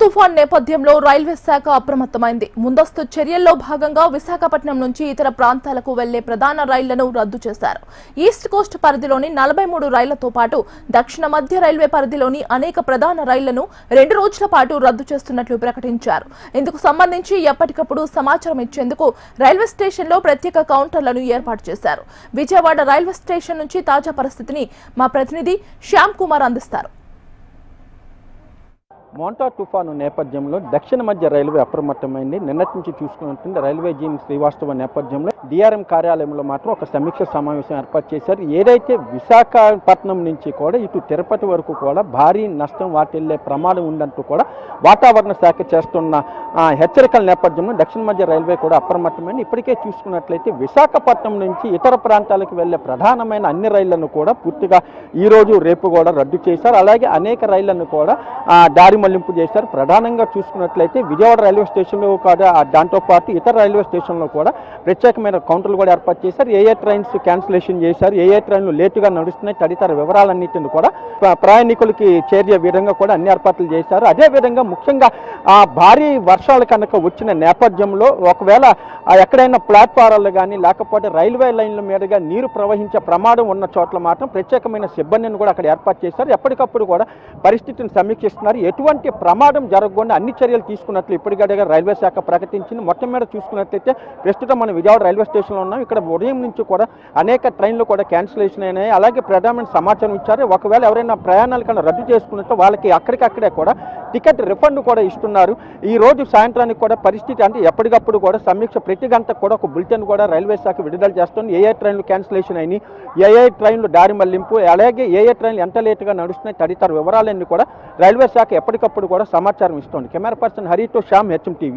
తుఫాన్ నేపథ్యంలో రైల్వే శాఖ అప్రమత్తమైంది. ముందస్తు చర్యల్లో భాగంగా విశాఖపట్నం నుంచి ఇతర ప్రాంతాలకు వెళ్ళే ప్రధాన రైళ్ళను రద్దు చేశారు. ఈస్ట్ కోస్ట్ పరిధిలోని నలభై మూడు రైళ్ళతో పాటు దక్షిణ మధ్య రైల్వే పరిధిలోని అనేక ప్రధాన రైళ్ళను రెండు రోజుల పాటు రద్దు చేస్తున్నట్లు ప్రకటించారు. ఇందుకు సంబంధించి ఎప్పటికప్పుడు సమాచారం ఇచ్చేందుకు రైల్వే స్టేషన్లో ప్రత్యేక కౌంటర్లను ఏర్పాటు చేశారు. విజయవాడ రైల్వే స్టేషన్ నుంచి తాజా పరిస్థితిని మా ప్రతినిధి శ్యామ్ కుమార్ అందిస్తారు. మోంటా తుఫాను నేపథ్యంలో దక్షిణ మధ్య రైల్వే అప్రమత్తమైంది. నిన్నటి నుంచి చూసుకుంటుంది రైల్వే జీన్ శ్రీవాస్తవ నేపథ్యంలో డిఆర్ఎం కార్యాలయంలో మాత్రం ఒక సమీక్ష సమావేశం ఏర్పాటు చేశారు. ఏదైతే విశాఖపట్నం నుంచి కూడా ఇటు తిరుపతి వరకు కూడా భారీ నష్టం వాటిల్లే ప్రమాదం ఉందంటూ కూడా వాతావరణ శాఖ చేస్తున్న హెచ్చరికల నేపథ్యంలో దక్షిణ మధ్య రైల్వే కూడా అప్రమత్తమైంది. ఇప్పటికే చూసుకున్నట్లయితే విశాఖపట్నం నుంచి ఇతర ప్రాంతాలకు వెళ్ళే ప్రధానమైన అన్ని రైళ్ళను కూడా పూర్తిగా ఈ రోజు రేపు కూడా రద్దు చేశారు. అలాగే అనేక రైళ్ళను కూడా దారి మళ్ళింపు చేశారు. ప్రధానంగా చూసుకున్నట్లయితే విజయవాడ రైల్వే స్టేషన్లో కూడా ఆ, దాంతో పాటు ఇతర రైల్వే స్టేషన్లో కూడా ప్రత్యేకమైన కౌంటర్లు కూడా ఏర్పాటు చేశారు. ఏ ఏ ట్రైన్స్ క్యాన్సిలేషన్ చేశారు ఏ ఏ ట్రైన్లు లేటుగా నడుస్తున్నాయి తదితర వివరాలన్నింటిని కూడా ప్రయాణికులకి చేరే విధంగా కూడా అన్ని ఏర్పాట్లు చేశారు. అదే విధంగా ముఖ్యంగా ఆ భారీ వర్షాలు కనుక వచ్చిన నేపథ్యంలో ఒకవేళ ఆ ఎక్కడైనా ప్లాట్ఫారాలు కానీ లేకపోతే రైల్వే లైన్ల మీదుగా నీరు ప్రవహించే ప్రమాదం ఉన్న చోట్ల మాత్రం ప్రత్యేకమైన సిబ్బందిని కూడా అక్కడ ఏర్పాటు చేశారు. ఎప్పటికప్పుడు కూడా పరిస్థితిని సమీక్షిస్తున్నారు. ఎటువంటి ప్రమాదం జరగకుండా అన్ని చర్యలు తీసుకున్నట్లు ఇప్పటికడగా రైల్వే శాఖ ప్రకటించింది. మొత్తం మీద చూసుకున్నట్లయితే ప్రస్తుతం మనం విజయవాడ రైల్వే స్టేషన్లో ఉన్నాం. ఇక్కడ ఉదయం నుంచి కూడా అనేక ట్రైన్లు కూడా క్యాన్సిలేషన్ అయినాయి. అలాగే ప్రధానమైన సమాచారం ఇచ్చారు. ఒకవేళ ఎవరైనా ప్రయాణాలు కన్నా రద్దు చేసుకున్నట్టు వాళ్ళకి అక్కడికక్కడే కూడా టికెట్ రిఫండ్ కూడా ఇస్తున్నారు. ఈ రోజు సాయంత్రానికి కూడా పరిస్థితి అంటే ఎప్పటికప్పుడు కూడా సమీక్ష ప్రతి గంట కూడా ఒక బులెటిన్ కూడా రైల్వే శాఖ విడుదల చేస్తుంది. ఏ ఏ ట్రైన్లు క్యాన్సిలేషన్ అయినాయి? ఏ ఏ ట్రైన్లు దారి మళ్ళింపు? అలాగే ఏ ఏ ట్రైన్లు ఎంత లేటుగా నడుస్తున్నాయి? తదితర వివరాలన్నీ కూడా రైల్వే శాఖ ఎప్పటికప్పుడు కూడా సమాచారం ఇస్తుంది. కెమెరా పర్సన్ హరితో శ్యామ్ హెచ్ఎం టీవీ.